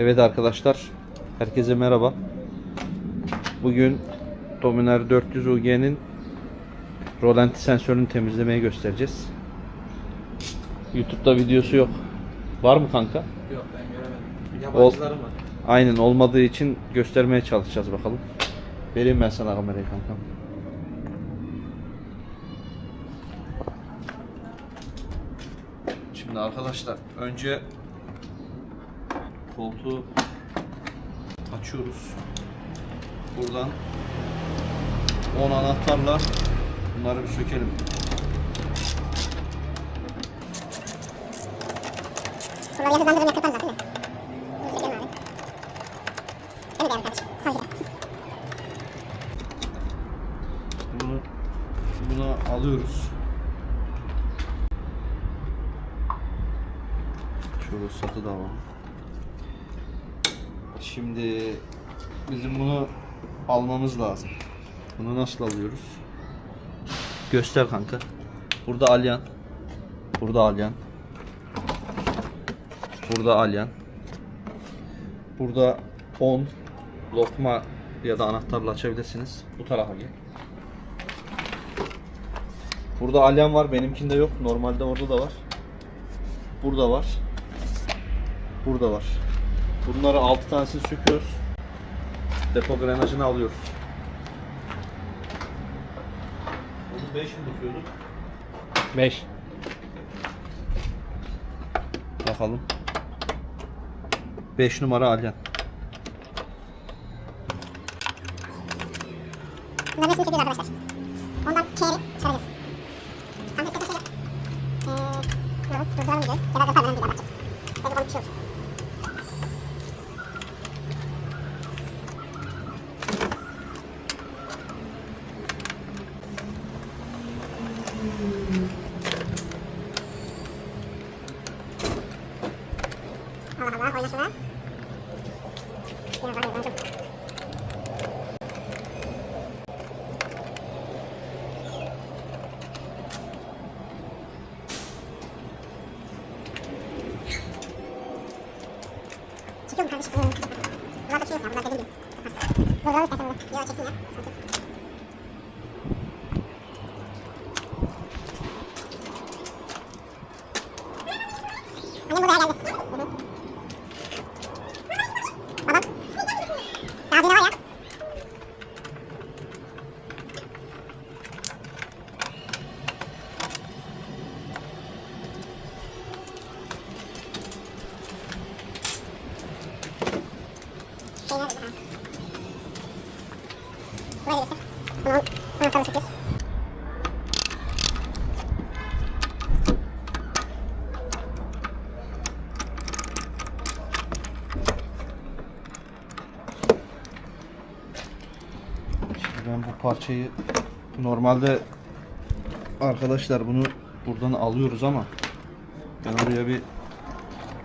Evet arkadaşlar, herkese merhaba. Bugün Dominar 400 UG'nin rolanti sensörünü temizlemeyi göstereceğiz. YouTube'da videosu yok. Var mı kanka? Yok ben göremedim. Yabancılarım var. Aynen olmadığı için göstermeye çalışacağız bakalım. Vereyim ben sana kamerayı kankam. Şimdi arkadaşlar önce koltuğu açıyoruz. Buradan 10 anahtarla bunları bir sökelim. Bunları ya hızlandırırım ya kırparım zaten de. Bunu çekelim abi. Değil mi değerli kardeşim? Hayır. Bunu buna alıyoruz. Şöyle satı da var. Şimdi bizim bunu almamız lazım. Bunu nasıl alıyoruz? Göster kanka. Burada alyan. Burada alyan. Burada alyan. Burada 10 lokma ya da anahtarla açabilirsiniz. Bu tarafa gel. Burada alyan var. Benimkinde yok. Normalde orada da var. Burada var. Burada var. Bunları 6 tanesini söküyoruz. Depo grenajını alıyoruz. Bunu 5 mi tutuyorduk? 5. Bakalım. 5 numara alyan. Bunların hepsini çekiyoruz arkadaşlar. Ondan K'yi çıkaracağız. Tam da şöyle. Eee... Ne yapalım? Durduralım videoyu. Ya da yaparım. Bir daha bakacağız. Belki komik bir şey olur. Allah Allah oyna şuna. Biraz daha hızlı. Çıkıyor mu kardeşim? Bunlar da şey yok ya. Bunlar dediğim gibi. Yaparsın. Durduralım istersen bunu. Yok çeksin ya. Sıkıntı yok. Annem buraya geldi. Babam. Daha bir var ya. Şey nerede? Ha. Buraya getir. Bunu anahtarını çekiyoruz. Şimdi ben bu parçayı normalde arkadaşlar bunu buradan alıyoruz ama ben oraya bir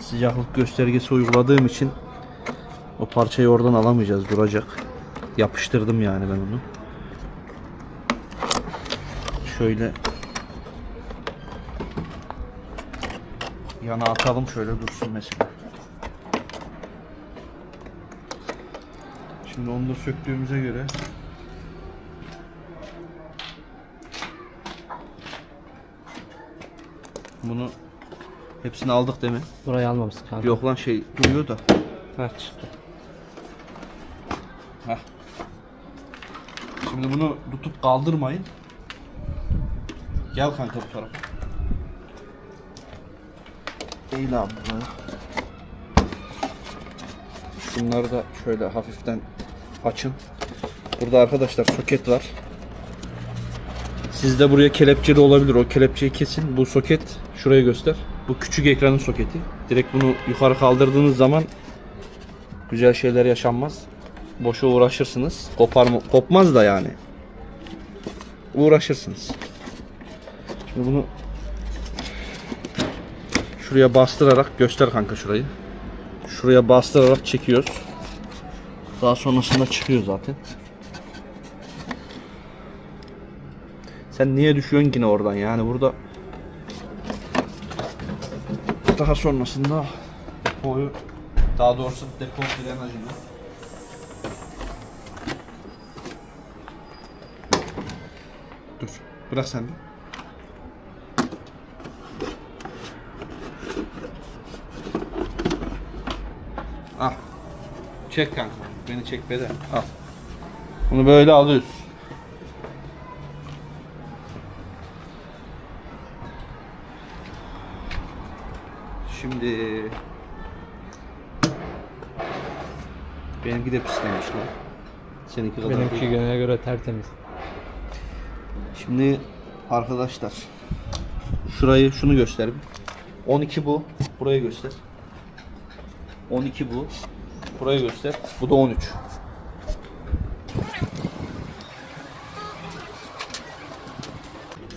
sıcaklık göstergesi uyguladığım için o parçayı oradan alamayacağız duracak. Yapıştırdım yani ben onu. Şöyle yana atalım şöyle dursun mesela. Şimdi onu da söktüğümüze göre bunu hepsini aldık değil mi? Burayı almamışsın kanka. Yok lan şey duruyor da. Ha çıktı. Heh. Şimdi bunu tutup kaldırmayın. Gel kanka bu tarafa. Eğil abi buraya. Şunları da şöyle hafiften açın. Burada arkadaşlar soket var. Sizde buraya kelepçeli olabilir. O kelepçeyi kesin. Bu soket şuraya göster. Bu küçük ekranın soketi. Direkt bunu yukarı kaldırdığınız zaman güzel şeyler yaşanmaz. Boşa uğraşırsınız. Kopar mı? Kopmaz da yani. Uğraşırsınız. Şimdi bunu şuraya bastırarak göster kanka şurayı. Şuraya bastırarak çekiyoruz. Daha sonrasında çıkıyor zaten. Sen niye düşüyorsun yine oradan yani burada daha sonrasında boyu Daha doğrusu depo frenajını. Dur. Bırak sen bir. Al. Çek kanka. Beni çek be de. Al. Bunu böyle alıyoruz. Şimdi benimki de pislemiş lan. Seninki kadar Benimki değil. göğe göre tertemiz. Şimdi arkadaşlar şurayı şunu göstereyim. 12 bu. Burayı göster. 12 bu. Burayı göster. Bu da 13.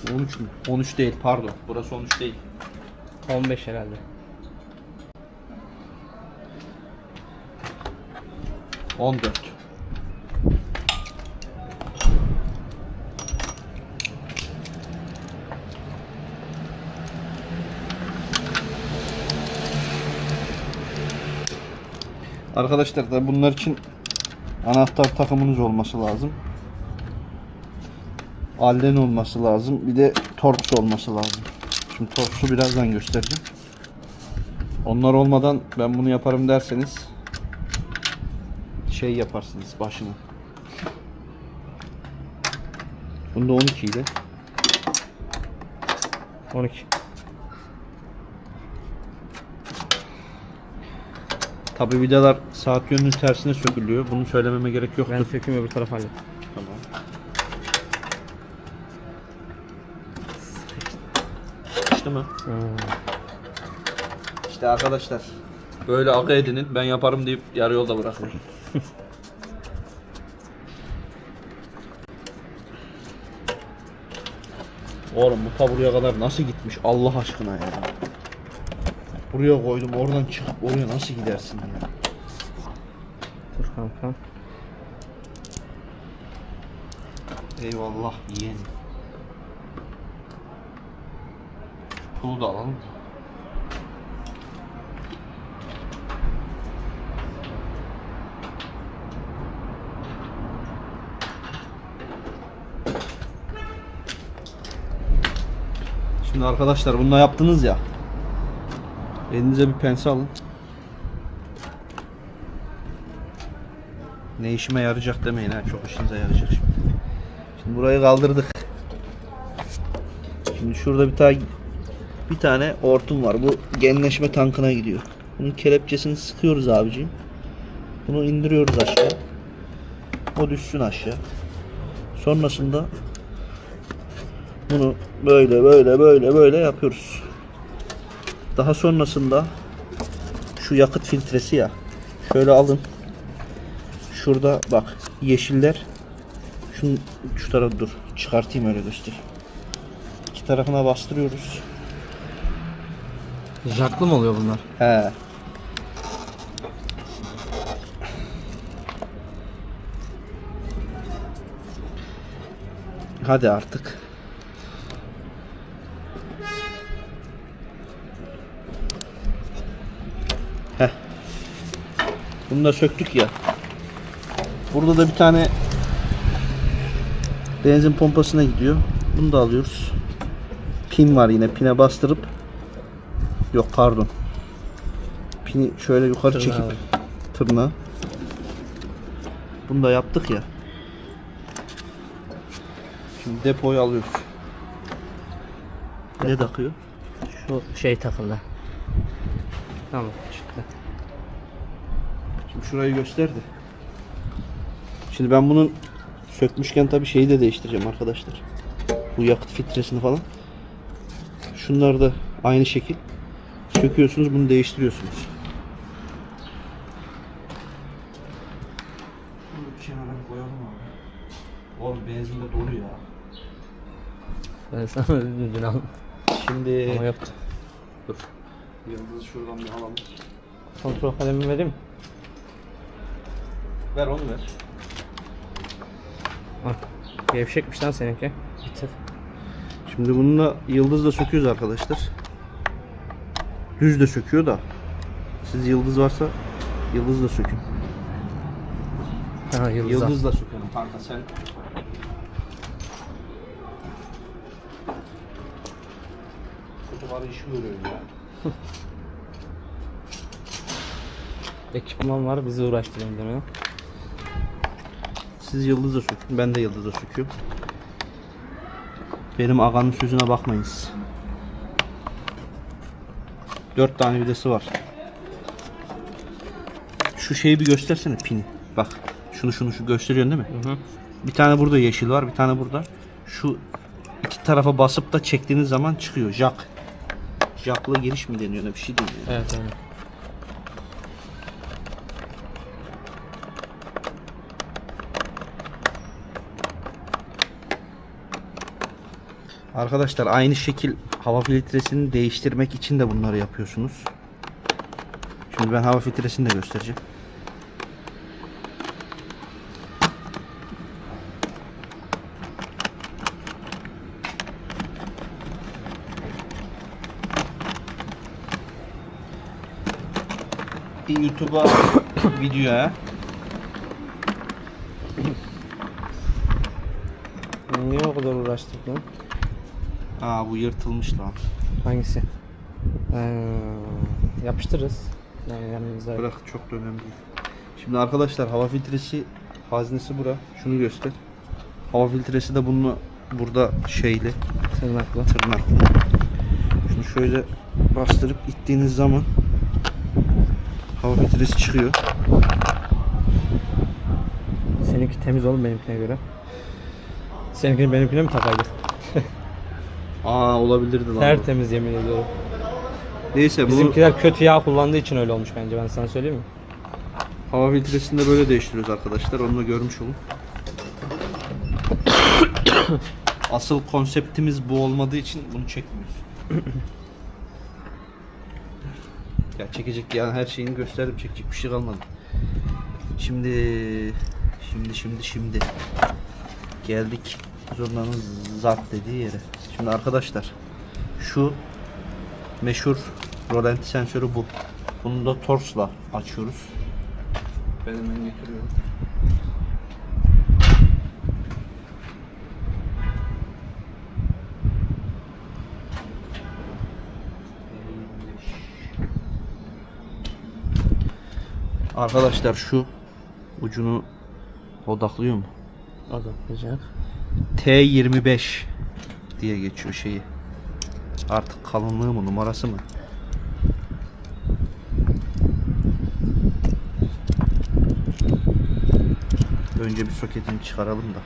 ...13 mü? 13 değil pardon. Burası 13 değil. 15 herhalde. 14. Arkadaşlar da bunlar için anahtar takımınız olması lazım. Allen olması lazım. Bir de Torx olması lazım. Şimdi Torx'u birazdan göstereceğim. Onlar olmadan ben bunu yaparım derseniz şey yaparsınız başını. Bunda 12 ile 12. Tabi vidalar saat yönünün tersine sökülüyor. Bunu söylememe gerek yok. Ben sökeyim öbür tarafa hallet. Tamam. İşte mi? Hmm. İşte arkadaşlar. Böyle akı edinin. Ben yaparım deyip yarı yolda bırakın. Oğlum bu ta buraya kadar nasıl gitmiş Allah aşkına ya. Buraya koydum oradan çıkıp oraya nasıl gidersin ya. Dur kanka. Eyvallah yeğen. Pulu da alalım. Şimdi arkadaşlar bunu da yaptınız ya. Elinize bir pense alın. Ne işime yarayacak demeyin ha. Çok işinize yarayacak şimdi. Şimdi burayı kaldırdık. Şimdi şurada bir tane bir tane hortum var. Bu genleşme tankına gidiyor. Bunun kelepçesini sıkıyoruz abiciğim. Bunu indiriyoruz aşağı. O düşsün aşağı. Sonrasında bunu böyle böyle böyle böyle yapıyoruz. Daha sonrasında şu yakıt filtresi ya. Şöyle alın. Şurada bak yeşiller Şunu şu tarafa dur. Çıkartayım öyle göster. İki tarafına bastırıyoruz. Jaklı mı oluyor bunlar? He. Hadi artık. Bunu da söktük ya. Burada da bir tane benzin pompasına gidiyor. Bunu da alıyoruz. Pin var yine. Pine bastırıp Yok pardon. Pini şöyle yukarı Tırnağı çekip var. tırnağı. Bunu da yaptık ya. Şimdi depoyu alıyoruz. Ne takıyor? Şu şey takıldı. Tamam. Şimdi şurayı gösterdi. Şimdi ben bunun sökmüşken tabii şeyi de değiştireceğim arkadaşlar. Bu yakıt filtresini falan. Şunlar da aynı şekil. Söküyorsunuz bunu değiştiriyorsunuz. Bunu kenara koyalım abi. Oğlum benzin de dolu ya. Ben sana dedim dün al. Şimdi Ama yaptı. dur. Yıldızı şuradan bir alalım. Kontrol kalemi vereyim mi? Ver onu ver. Al. Gevşekmiş lan seninki. Bitir. Şimdi bununla yıldız da söküyoruz arkadaşlar. Düz de söküyor da. Siz yıldız varsa Yıldızla sökün. Ha yıldız. Yıldızla sökün kanka sen. Kutuları işi görüyorum ya. Ekipman var bizi uğraştırın demiyor. Siz yıldızla sökün. Ben de yıldızla söküyorum. Benim ağanın sözüne bakmayınız. Dört tane vidası var. Şu şeyi bir göstersene pini. Bak. Şunu şunu şu gösteriyorsun değil mi? Hı hı. Bir tane burada yeşil var, bir tane burada. Şu iki tarafa basıp da çektiğiniz zaman çıkıyor. Jack. Jack'lı giriş mi deniyor? Ne bir şey değil. Yani. Evet evet. Arkadaşlar aynı şekil hava filtresini değiştirmek için de bunları yapıyorsunuz. Şimdi ben hava filtresini de göstereceğim. Bir YouTube'a videoya Niye o kadar uğraştık lan? Aa bu yırtılmış lan. Hangisi? Ee, yapıştırırız. Yani yanımızda. Bırak çok da önemli değil. Şimdi arkadaşlar hava filtresi haznesi bura. Şunu göster. Hava filtresi de bunu burada şeyli Tırnakla. tırnaklı. Şunu şöyle bastırıp ittiğiniz zaman hava filtresi çıkıyor. Seninki temiz oğlum benimkine göre. Seninkini benimkine mi takaydık? Aa olabilirdi lan. bu. Tertemiz yemin ediyorum. Neyse bu Bizimkiler kötü yağ kullandığı için öyle olmuş bence ben sana söyleyeyim mi? hava filtresini de böyle değiştiriyoruz arkadaşlar. Onu da görmüş olun. Asıl konseptimiz bu olmadığı için bunu çekmiyoruz. ya çekecek yani her şeyini gösterdim çekecek bir şey kalmadı. Şimdi şimdi şimdi şimdi geldik zurnanın zart dediği yere. Şimdi arkadaşlar şu meşhur rolanti sensörü bu. Bunu da torsla açıyoruz. Ben hemen getiriyorum. Arkadaşlar şu ucunu odaklıyor mu? O da yapacak. T25 diye geçiyor şeyi. Artık kalınlığı mı numarası mı? Önce bir soketini çıkaralım da.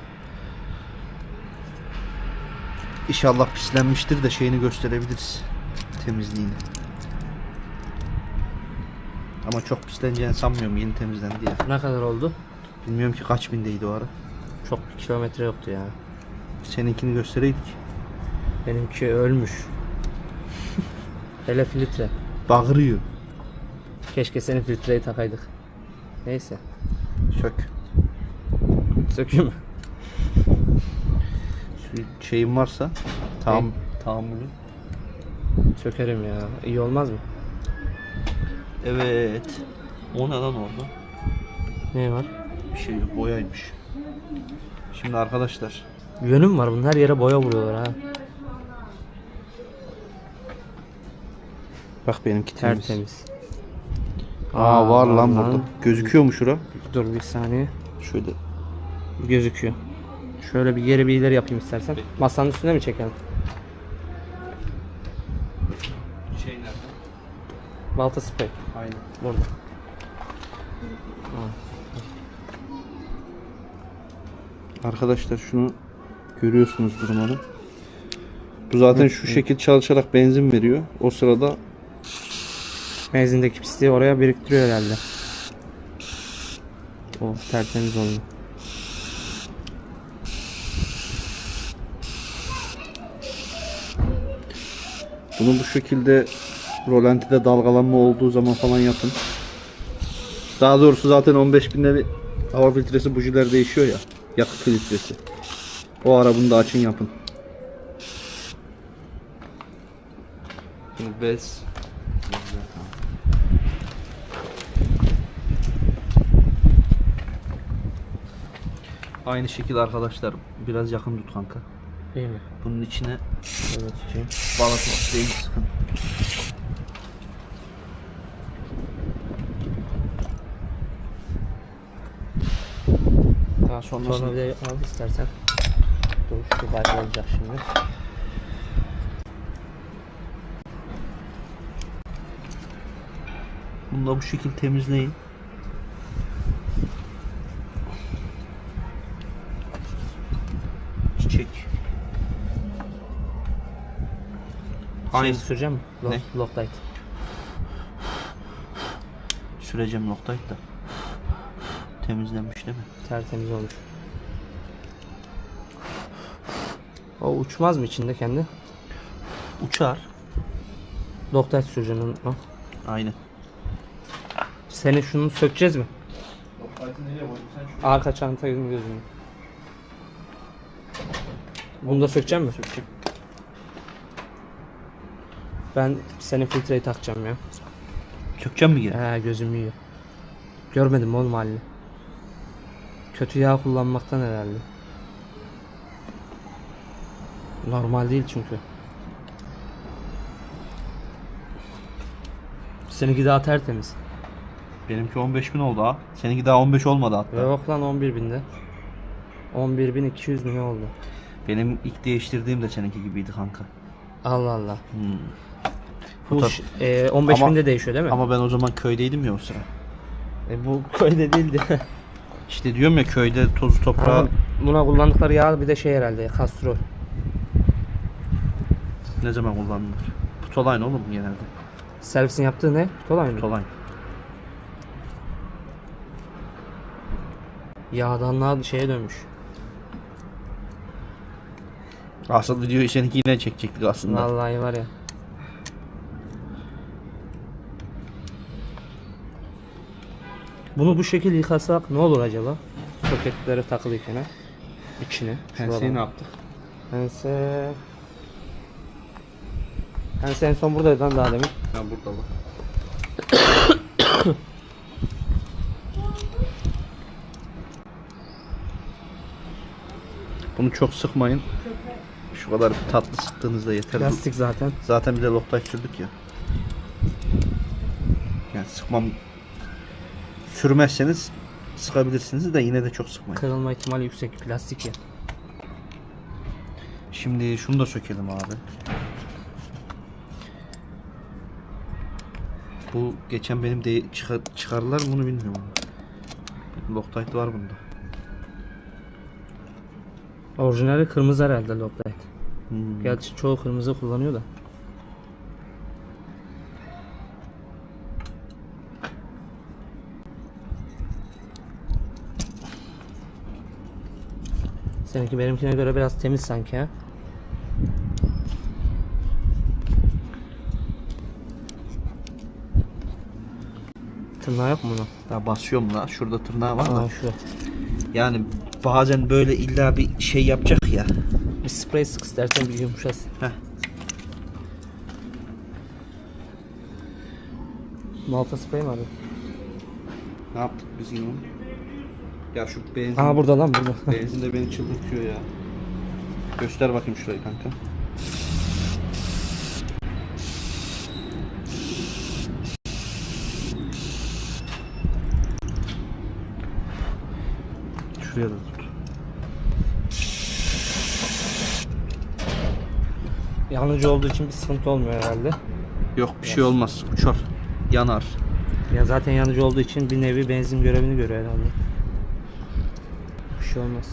İnşallah pislenmiştir de şeyini gösterebiliriz. Temizliğini. Ama çok pisleneceğini sanmıyorum yeni temizlendi ya. Ne kadar oldu? Bilmiyorum ki kaç bindeydi o ara. Çok bir kilometre yoktu ya. Seninkini göstereydik. Benimki ölmüş. Hele filtre. Bağırıyor. Keşke senin filtreyi takaydık. Neyse. Sök. Sökeyim mi? Su- Şeyin varsa tam tahammülü. Sökerim ya. İyi olmaz mı? Evet. O ne lan orada? Ne var? Bir şey yok boyaymış. Şimdi arkadaşlar Yönüm var bunun her yere boya vuruyorlar ha. Bak benimki temiz. Tertemiz. Aa, var lan burada. Gözüküyor mu şura? Dur bir saniye. Şöyle. Gözüküyor. Şöyle bir geri bir ileri yapayım istersen. Masanın üstüne mi çekelim? Şey nerede? Balta sprey. Aynen. Burada. Arkadaşlar şunu görüyorsunuz durmanı. Bu zaten şu şekil çalışarak benzin veriyor. O sırada Benzindeki pisliği oraya biriktiriyor herhalde. Oh tertemiz oldu. bunu bu şekilde rolantide dalgalanma olduğu zaman falan yapın. Daha doğrusu zaten 15 binde bir hava filtresi bujiler değişiyor ya. Yakıt filtresi. O ara bunu da açın yapın. Şimdi bez. Aynı şekilde arkadaşlar biraz yakın tut kanka. İyi mi? Bunun içine Evet tutayım. balata değil sıkın. Daha sonrasında Sonra bir de al istersen. Dur şu bayrağı olacak şimdi. bunu da bu şekilde temizleyin. Şey Aynı süreceğim mi? Lock, Ne? Loctite. süreceğim noktayı da. Temizlenmiş değil mi? Tertemiz olmuş. O uçmaz mı içinde kendi? Uçar. Loctite süreceksin unutma. Aynen. Seni şunu sökeceğiz mi? Arka çantayı gözünü. Bunu da sökeceğim mi? Sökeceğim. Ben senin filtreyi takacağım ya. Sökeceğim mi geri? He gözüm yiyor. Görmedim oğlum halini. Kötü yağ kullanmaktan herhalde. Normal değil çünkü. Seninki daha tertemiz. Benimki 15 bin oldu ha. Seninki daha 15 olmadı hatta. Yok lan 11 binde. 11.200 mi ne oldu? Benim ilk değiştirdiğim de seninki gibiydi kanka. Allah Allah. Hmm. Bu Fotoğraf- e, 15 Ama- binde değişiyor değil mi? Ama ben o zaman köydeydim ya o sıra. E, bu köyde değildi. İşte diyorum ya köyde tozu toprağı Ama buna kullandıkları yağ bir de şey herhalde kastrol. ne zaman kullanılır? Putolayın oğlum genelde. Servisin yaptığı ne? Kolay mı? Putolayın. Yağdanlığa şeye dönmüş. Asıl videoyu seninki yine çekecektik aslında. Vallahi var ya. Bunu bu şekilde yıkasak ne olur acaba? Soketleri takılıyken ha. İçine. Penseyi ne yaptık? Pense... Pense en son buradaydı lan daha demin. Ha burada bak. Bunu çok sıkmayın. Şu kadar tatlı sıktığınızda yeter. Plastik zaten. Zaten bir de Loctite sürdük ya. Yani sıkmam sürmezseniz sıkabilirsiniz de yine de çok sıkmayın. Kırılma ihtimali yüksek plastik ya. Şimdi şunu da sökelim abi. Bu geçen benim de çıkar, çıkardılar mı bunu bilmiyorum. Loctite var bunda. Orijinali kırmızı herhalde Loctite. Hmm. Gerçi çoğu kırmızı kullanıyor da. Seninki benimkine göre biraz temiz sanki ha. Tırnağı yok mu bunun? Ya basıyorum la. Şurada tırnağı var da. Aa şu. Yani bazen böyle illa bir şey yapacak ya. Bir sprey sık istersen bir yumuşasın. Heh. Malta sprey mi abi? Ne yaptık biz yine onu? Ya şu benzin, Aa burada lan burada. benzin de beni çıldırtıyor ya. Göster bakayım şurayı kanka. Şuraya da tut. Yanıcı olduğu için bir sıkıntı olmuyor herhalde. Yok bir şey olmaz. Uçar. Yanar. Ya zaten yanıcı olduğu için bir nevi benzin görevini görüyor herhalde. Şey olmaz.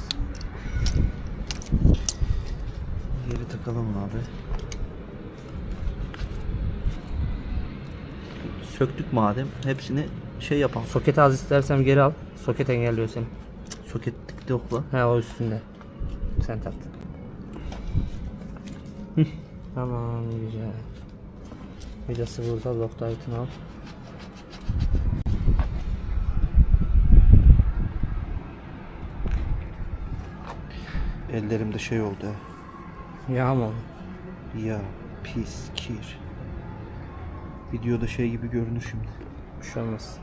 Geri takalım abi. Söktük madem hepsini şey yapalım. Soketi az istersen geri al. Soket engelliyor seni. Soketlik de yok lan. He o üstünde. Sen taktın. tamam güzel. Vidası burada. Loctite'ını al. Ellerimde şey oldu. Yağ mı? Ya pis kir. Videoda şey gibi görünür şimdi. Bir şey olmaz.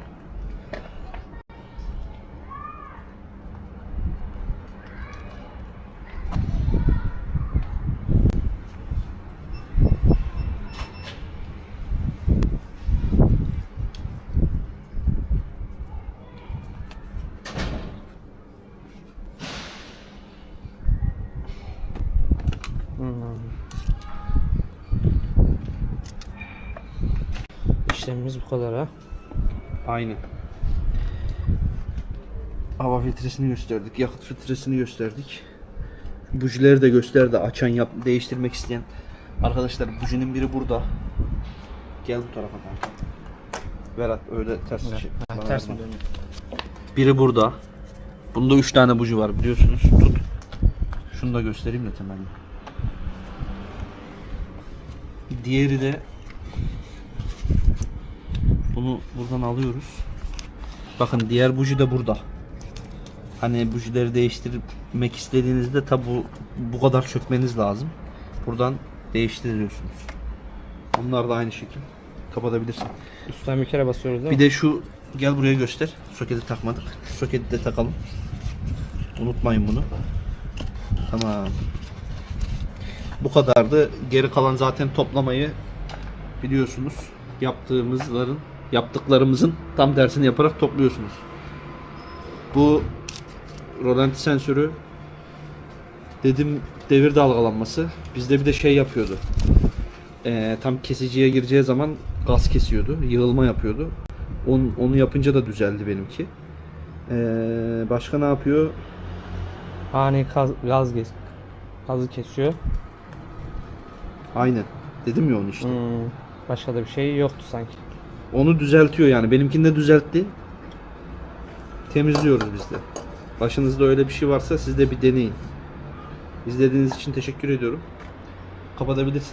İşlemimiz bu kadar ha. Aynı. Hava filtresini gösterdik, yakıt filtresini gösterdik. Bujileri de gösterdi. Açan, yap, değiştirmek isteyen. Arkadaşlar bujinin biri burada. Gel bu tarafa kanka. Berat öyle ters çek. Ha, ters mi verme. dönüyor? Biri burada. Bunda 3 tane buji var biliyorsunuz. Tut. Şunu da göstereyim de temelli. Diğeri de bunu buradan alıyoruz. Bakın diğer buji de burada. Hani bujileri değiştirmek istediğinizde tabi bu, bu kadar çökmeniz lazım. Buradan değiştiriyorsunuz. Onlar da aynı şekil. Kapatabilirsin. Üstten bir kere basıyoruz değil Bir mi? de şu gel buraya göster. Soketi takmadık. Şu soketi de takalım. Unutmayın bunu. Tamam. Bu kadardı. Geri kalan zaten toplamayı biliyorsunuz. Yaptığımızların yaptıklarımızın tam tersini yaparak topluyorsunuz. Bu rolanti sensörü dedim devir dalgalanması. Bizde bir de şey yapıyordu. Ee, tam kesiciye gireceği zaman gaz kesiyordu. Yığılma yapıyordu. Onu, onu yapınca da düzeldi benimki. Ee, başka ne yapıyor? Ani gaz, gaz kes- gazı kesiyor. Aynen. Dedim ya onu işte. Hmm, Başka da bir şey yoktu sanki. Onu düzeltiyor yani. Benimkini de düzeltti. Temizliyoruz biz de. Başınızda öyle bir şey varsa siz de bir deneyin. İzlediğiniz için teşekkür ediyorum. Kapatabilirsin.